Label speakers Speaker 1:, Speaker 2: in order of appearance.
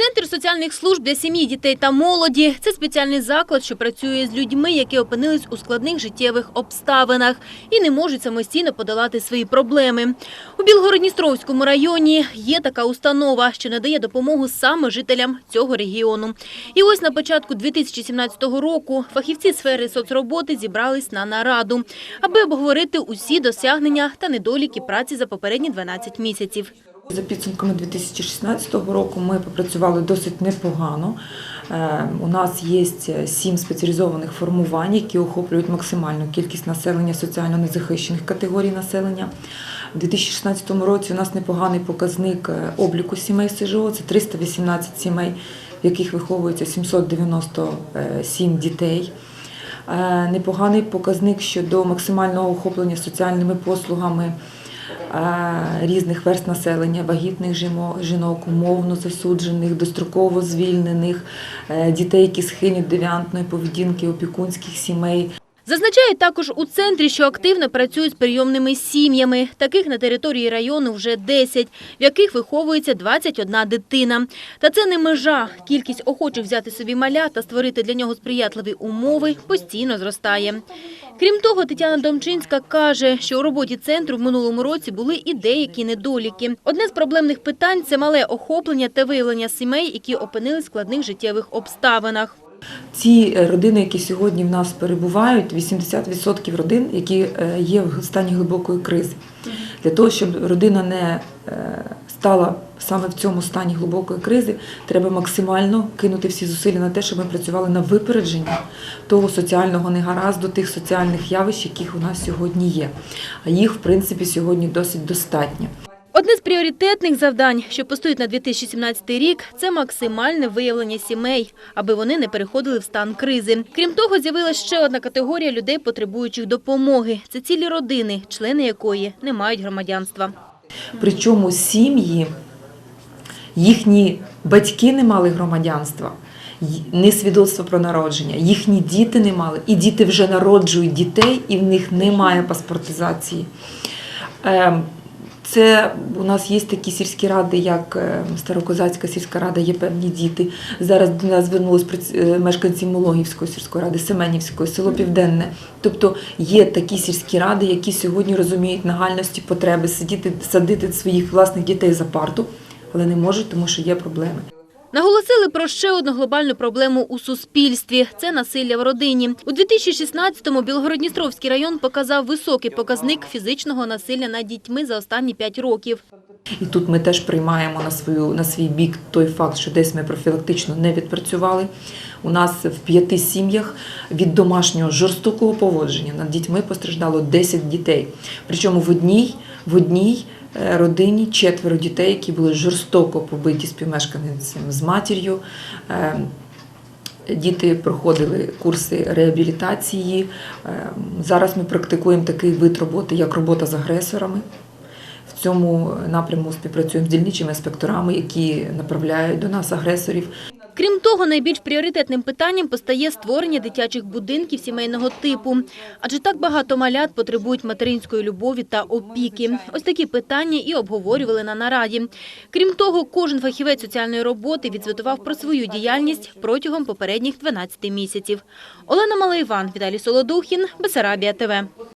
Speaker 1: Центр соціальних служб для сім'ї, дітей та молоді це спеціальний заклад, що працює з людьми, які опинились у складних життєвих обставинах і не можуть самостійно подолати свої проблеми. У Білгородністровському районі є така установа, що надає допомогу саме жителям цього регіону. І ось на початку 2017 року фахівці сфери соцроботи зібрались на нараду, аби обговорити усі досягнення та недоліки праці за попередні 12 місяців.
Speaker 2: За підсумками 2016 року ми попрацювали досить непогано. Е, У нас є сім спеціалізованих формувань, які охоплюють максимальну кількість населення соціально незахищених категорій населення. У 2016 році у нас непоганий показник е, обліку сімей СЖО. Це 318 сімей, в яких виховується 797 дітей. Е, Непоганий показник щодо максимального охоплення соціальними послугами різних верст населення, вагітних жінок, умовно засуджених, достроково звільнених, е, дітей, які схильні до девіантної поведінки, опікунських сімей.
Speaker 1: Зазначають також у центрі, що активно працюють з прийомними сім'ями. Таких на території району вже 10, в яких виховується 21 дитина. Та це не межа. Кількість охочих взяти собі маля та створити для нього сприятливі умови постійно зростає. Крім того, Тетяна Домчинська каже, що у роботі центру в минулому році були і деякі недоліки. Одне з проблемних питань – це мале охоплення та виявлення сімей, які опинились в складних життєвих обставинах.
Speaker 2: Ці е, родини, які сьогодні в нас перебувають, 80% родин, які е, є в стані глибокої кризи. Для того, щоб родина не е, стала саме в цьому стані глибокої кризи, треба максимально кинути всі зусилля на те, щоб ми працювали на випередження того соціального негаразду, тих соціальних явищ, яких у нас сьогодні є. А їх, в принципі, сьогодні досить достатньо.
Speaker 1: Одне з пріоритетних завдань, що постоїть на 2017 рік, це максимальне виявлення сімей, аби вони не переходили в стан кризи. Крім того, з'явилася ще одна категорія людей, потребуючих допомоги. Це цілі родини, члени якої не мають громадянства.
Speaker 2: Причому сім'ї, їхні батьки не мали громадянства, не свідоцтво про народження, їхні діти не мали, і діти вже народжують дітей, і в них немає паспортизації. Це у нас є такі сільські ради, як е, Старокозацька сільська рада, є певні діти. Зараз до нас звернулись е, мешканці Мологівської сільської ради, Семенівської, село Південне. Тобто є такі сільські ради, які сьогодні розуміють нагальності потреби сидіти, садити своїх власних дітей за парту, але не можуть, тому що є проблеми.
Speaker 1: Наголосили про ще одну глобальну проблему у суспільстві – це насилля в родині. У 2016-му Білгородністровський район показав високий показник фізичного насилля над дітьми за останні 5 років.
Speaker 2: І тут ми теж приймаємо на свою на свій бік той факт, що десь ми профілактично не відпрацювали. У нас в п'яти сім'ях від домашнього жорстокого поводження над дітьми постраждало 10 дітей. Причому в одній в одній е, родині четверо дітей, які були жорстоко побиті співмешканцем з матір'ю. Е, Діти проходили курси реабілітації. Е, Зараз ми практикуємо такий вид роботи, як робота з агресорами. В цьому напрямку співпрацюємо з дільничими інспекторами, які направляють до нас агресорів.
Speaker 1: Крім того, найбільш пріоритетним питанням постає створення дитячих будинків сімейного типу. Адже так багато малят потребують материнської любові та опіки. Ось такі питання і обговорювали на нараді. Крім того, кожен фахівець соціальної роботи відзвітував про свою діяльність протягом попередніх 12 місяців. Олена Малайван, Віталій Солодухін, Бесарабія ТВ.